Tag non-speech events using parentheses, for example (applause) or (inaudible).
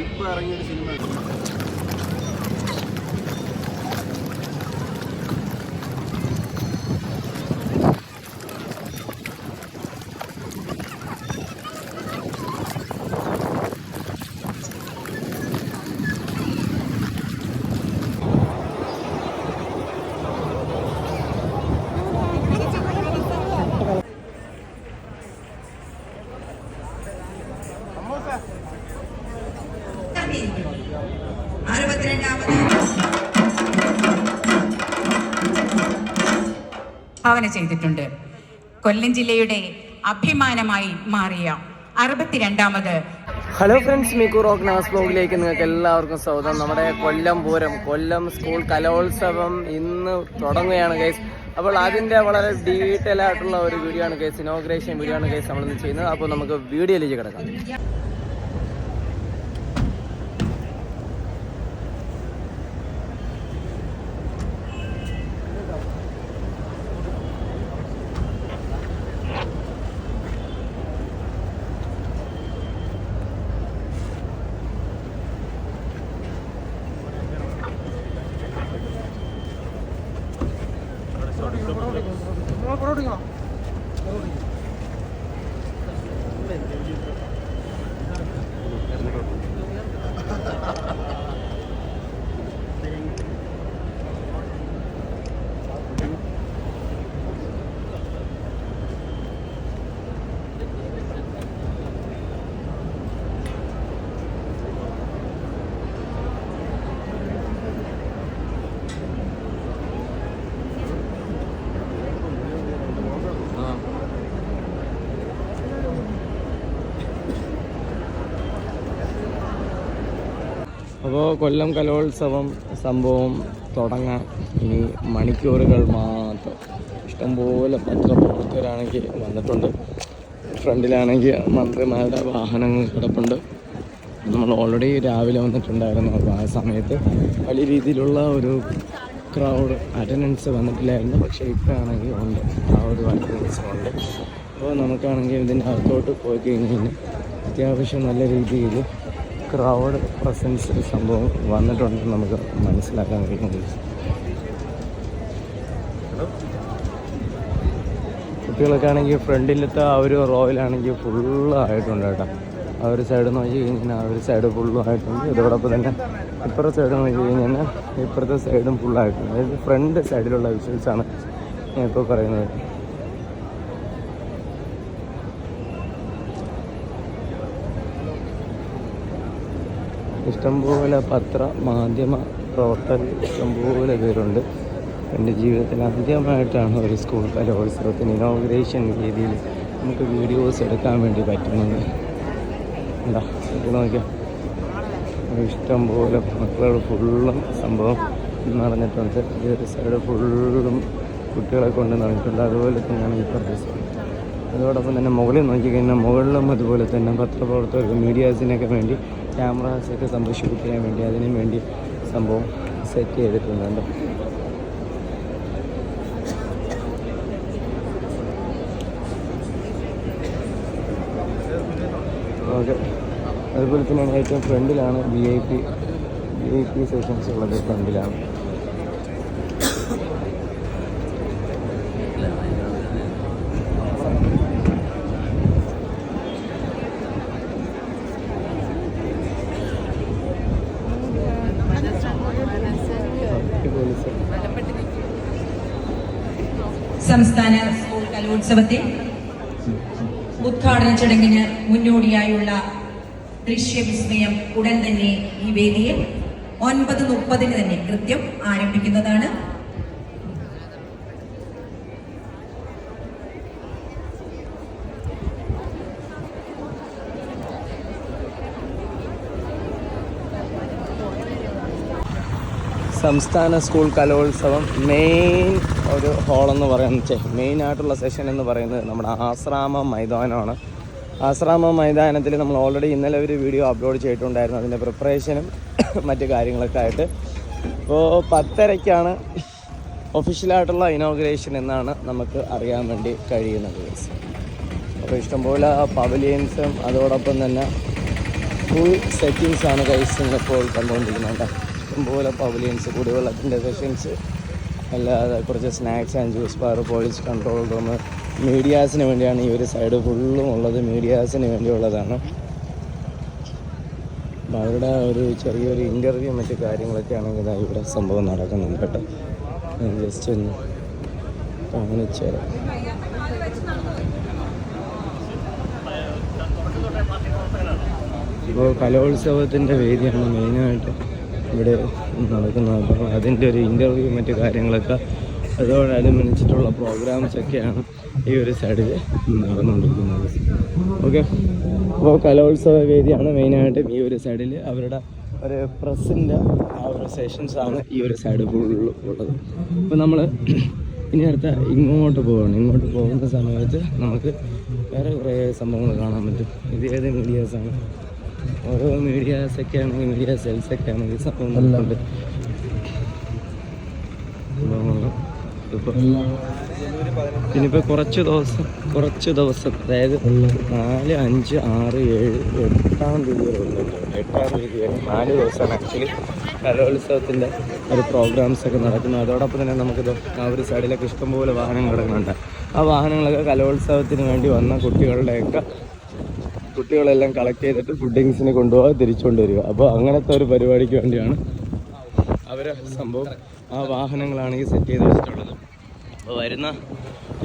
ഇപ്പോൾ ഇറങ്ങിയൊരു സിനിമ ഭാവന ചെയ്തിട്ടുണ്ട്. കൊല്ലം ജില്ലയുടെ അഭിമാനമായി മാറിയ അറുപത്തിരണ്ടാമത് ഹലോ ഫ്രണ്ട്സ് മിക്കു റോക്ക് നാസ് ബ്ലോഗിലേക്ക് നിങ്ങൾക്ക് എല്ലാവർക്കും സ്വാഗതം. നമ്മുടെ കൊല്ലം പൂരം കൊല്ലം സ്കൂൾ കലോത്സവം ഇന്ന് തുടങ്ങുകയാണ് കേസ് അപ്പോൾ അതിന്റെ വളരെ ഡീറ്റെയിൽ ആയിട്ടുള്ള ഒരു വീഡിയോ ആണ് കേസ് ഇനോഗ്രേഷൻ വീഡിയോ ആണ് ഗൈസ് നമ്മളിന്ന് ചെയ്യുന്നത്. അപ്പോൾ നമുക്ക് വീഡിയോയിലേക്ക് കിടക്കാം. അപ്പോൾ കൊല്ലം കലോത്സവം സംഭവം തുടങ്ങാൻ ഇനി മണിക്കൂറുകൾ മാത്രം. ഇഷ്ടംപോലെ പത്രപ്രവർത്തകരാണെങ്കിൽ വന്നിട്ടുണ്ട്. ഫ്രണ്ടിലാണെങ്കിൽ മന്ത്രിമാരുടെ വാഹനങ്ങൾ കിടപ്പുണ്ട്. നമ്മൾ ഓൾറെഡി രാവിലെ വന്നിട്ടുണ്ടായിരുന്നു. അപ്പോൾ ആ സമയത്ത് വലിയ രീതിയിലുള്ള ഒരു ക്രൗഡ് അറ്റൻഡൻസ് വന്നിട്ടില്ലായിരുന്നു. പക്ഷേ ഇപ്പോഴാണെങ്കിൽ ഉണ്ട്. ആ ഒരു അറ്റൻഡൻസ് ഉണ്ട്. അപ്പോൾ നമുക്കാണെങ്കിൽ ഇതിന്റെ അകത്തോട്ട് പോയി കഴിഞ്ഞ് കഴിഞ്ഞാൽ അത്യാവശ്യം നല്ല രീതിയിൽ ക്രൗഡ് പ്രസൻസ് സംഭവം വന്നിട്ടുണ്ടെന്ന് നമുക്ക് മനസ്സിലാക്കാൻ കഴിയുന്നത്. കുട്ടികളൊക്കെ ആണെങ്കിൽ ഫ്രണ്ടിലത്തെ ആ ഒരു റോയിലാണെങ്കിൽ ഫുള്ളായിട്ടുണ്ട് കേട്ടോ. ആ ഒരു സൈഡ് നോക്കി കഴിഞ്ഞാൽ ആ ഒരു സൈഡ് ഫുള്ളും ആയിട്ടുണ്ട്. ഇതോടൊപ്പം തന്നെ ഇപ്പുറത്തെ സൈഡ് നോക്കി കഴിഞ്ഞാൽ ഇപ്പുറത്തെ സൈഡും ഫുള്ളായിട്ടുണ്ട് അതായത് ഫ്രണ്ട് സൈഡിലുള്ള വിഷ്വൽസാണ് ഞാൻ ഇപ്പോൾ പറയുന്നത്. ഇഷ്ടംപോലെ പത്ര മാധ്യമ പ്രവർത്തകർ ഇഷ്ടംപോലെ പേരുണ്ട്. എന്റെ ജീവിതത്തിൽ ആദ്യമായിട്ടാണ് ഒരു സ്കൂൾ കലോത്സവത്തിന് ഇനോഗ്രേഷൻ രീതിയിൽ നമുക്ക് വീഡിയോസ് എടുക്കാൻ വേണ്ടി പറ്റുന്നത്. എന്താ ഇത് നോക്കിയാൽ ഇഷ്ടംപോലെ മക്കൾ ഫുള്ളും സംഭവം നിറഞ്ഞിട്ടുണ്ട് ഈ ഒരു സൈഡ് ഫുള്ളും കുട്ടികളെ കൊണ്ട് നടന്നിട്ടുണ്ട്. അതുപോലെ തന്നെയാണ് ഈ പ്രദേശം. അതോടൊപ്പം തന്നെ മുകളിൽ നോക്കിക്കഴിഞ്ഞാൽ മുകളിലും അതുപോലെ തന്നെ പത്രപ്രവർത്തകർക്ക് മീഡിയാസിനൊക്കെ വേണ്ടി ക്യാമറാസൊക്കെ സംരക്ഷിപ്പിക്കാൻ വേണ്ടി അതിനു വേണ്ടി സംഭവം സെറ്റ് ചെയ്തിട്ടുണ്ട്. ഓക്കെ. അതുപോലെ തന്നെയാണ് ഏറ്റവും ഫ്രണ്ടിലാണ് V I P V I P sessions ഉള്ളത് ഫ്രണ്ടിലാണ് സംസ്ഥാന സ്കൂൾ കലോത്സവത്തെ ഉദ്ഘാടന ചടങ്ങിന് മുന്നോടിയായുള്ള ദൃശ്യവിസ്മയം ഉടൻ തന്നെ ഈ വേദിയിൽ ഒൻപത് മുപ്പതിന് തന്നെ കൃത്യം ആരംഭിക്കുന്നതാണ്. സംസ്ഥാന സ്കൂൾ കലോത്സവം മെയിൻ ഒരു ഹോളെന്ന് പറയുന്നത് മെയിൻ ആയിട്ടുള്ള സെഷൻ എന്ന് പറയുന്നത് നമ്മുടെ ആശ്രാമ മൈതാനമാണ്. ആശ്രാമ മൈതാനത്തിൽ നമ്മൾ ഓൾറെഡി ഇന്നലെ ഒരു വീഡിയോ അപ്ലോഡ് ചെയ്തിട്ടുണ്ടായിരുന്നു. അതിന്റെ പ്രിപ്പറേഷനും (coughs) മറ്റു കാര്യങ്ങളൊക്കെ ആയിട്ട്. ഇപ്പോൾ പത്തരയ്ക്കാണ് ഒഫീഷ്യലായിട്ടുള്ള ഇനോഗ്രേഷൻ എന്നാണ് നമുക്ക് അറിയാൻ വേണ്ടി കഴിയുന്നത്. അപ്പോൾ ഇഷ്ടംപോലെ പവലിയൻസും അതോടൊപ്പം തന്നെ ഫുൾ സെറ്റിങ്സാണ് കൈസ് ഇപ്പോൾ കണ്ടുകൊണ്ടിരിക്കുന്നത്. ഇഷ്ടംപോലെ പവലിയൻസ് കുടിവെള്ളത്തിന്റെ സെഷൻസ് അല്ലാതെ കുറച്ച് snacks and juice bar police control room മീഡിയാസിന് വേണ്ടിയാണ് ഈ ഒരു സൈഡ് ഫുള്ളും ഉള്ളത്. മീഡിയാസിന് വേണ്ടിയുള്ളതാണ്. അവരുടെ ഒരു ചെറിയൊരു ഇന്റർവ്യൂ മറ്റു കാര്യങ്ങളൊക്കെ ആണെങ്കിൽ ഇവിടെ സംഭവം നടക്കുന്നുണ്ട് കേട്ടോ. ജസ്റ്റ് ഒന്ന് കാണിച്ചു ഇപ്പോൾ കലോത്സവത്തിന്റെ വേദിയാണ് മെയിനായിട്ട് ഇവിടെ നടക്കുന്നത് അതിന്റെ ഒരു ഇന്റർവ്യൂ മറ്റു കാര്യങ്ങളൊക്കെ അതോടനുബന്ധിച്ചിട്ടുള്ള പ്രോഗ്രാംസ് ഒക്കെയാണ് ഈ ഒരു സൈഡിൽ നടന്നുകൊണ്ടിരിക്കുന്നത്. ഓക്കെ അപ്പോൾ കലോത്സവ വേദിയാണ് മെയിനായിട്ട് ഈ ഒരു സൈഡിൽ അവരുടെ ഒരു പ്രസിന്റെ ആ ഒരു സെഷൻസാണ് ഈ ഒരു സൈഡ് ഉള്ളത്. അപ്പോൾ നമ്മൾ ഇനി അടുത്ത ഇങ്ങോട്ട് പോവുകയാണ് ഇങ്ങോട്ട് പോകുന്ന സമയത്ത് നമുക്ക് വേറെ കുറേ സംഭവങ്ങൾ കാണാൻ പറ്റും. ഇത് ഏത് മീഡിയാസാണ് ഓരോ മീഡിയാസ് ഒക്കെ ആണെങ്കിൽ മീഡിയ സെൽസ് ഒക്കെ ആണെങ്കിൽ സംഭവം ഇനിയിപ്പോൾ കുറച്ച് ദിവസം കുറച്ച് ദിവസം അതായത് നാല് അഞ്ച് ആറ് ഏഴ് എട്ടാം തീയതി വരെ എട്ടാം തീയതി വരെ നാല് ദിവസമാണ് ആക്ച്വലി കലോത്സവത്തിന്റെ ഒരു പ്രോഗ്രാംസ് ഒക്കെ നടക്കുന്നത്. അതോടൊപ്പം തന്നെ നമുക്കിത് ആ ഒരു സൈഡിലൊക്കെ ഇഷ്ടംപോലെ വാഹനങ്ങൾ കിടക്കുന്നുണ്ട് ആ വാഹനങ്ങളൊക്കെ കലോത്സവത്തിന് വേണ്ടി വന്ന കുട്ടികളുടെയൊക്കെ കുട്ടികളെല്ലാം കളക്ട് ചെയ്തിട്ട് ഫുഡിങ്സിന് കൊണ്ടുപോകാൻ തിരിച്ചുകൊണ്ട് വരിക അപ്പോൾ അങ്ങനത്തെ ഒരു പരിപാടിക്ക് വേണ്ടിയാണ് അവരെ സംഭവം ആ വാഹനങ്ങളാണെങ്കിൽ സെറ്റ് ചെയ്ത് വെച്ചിട്ടുള്ളത്. അപ്പോൾ വരുന്ന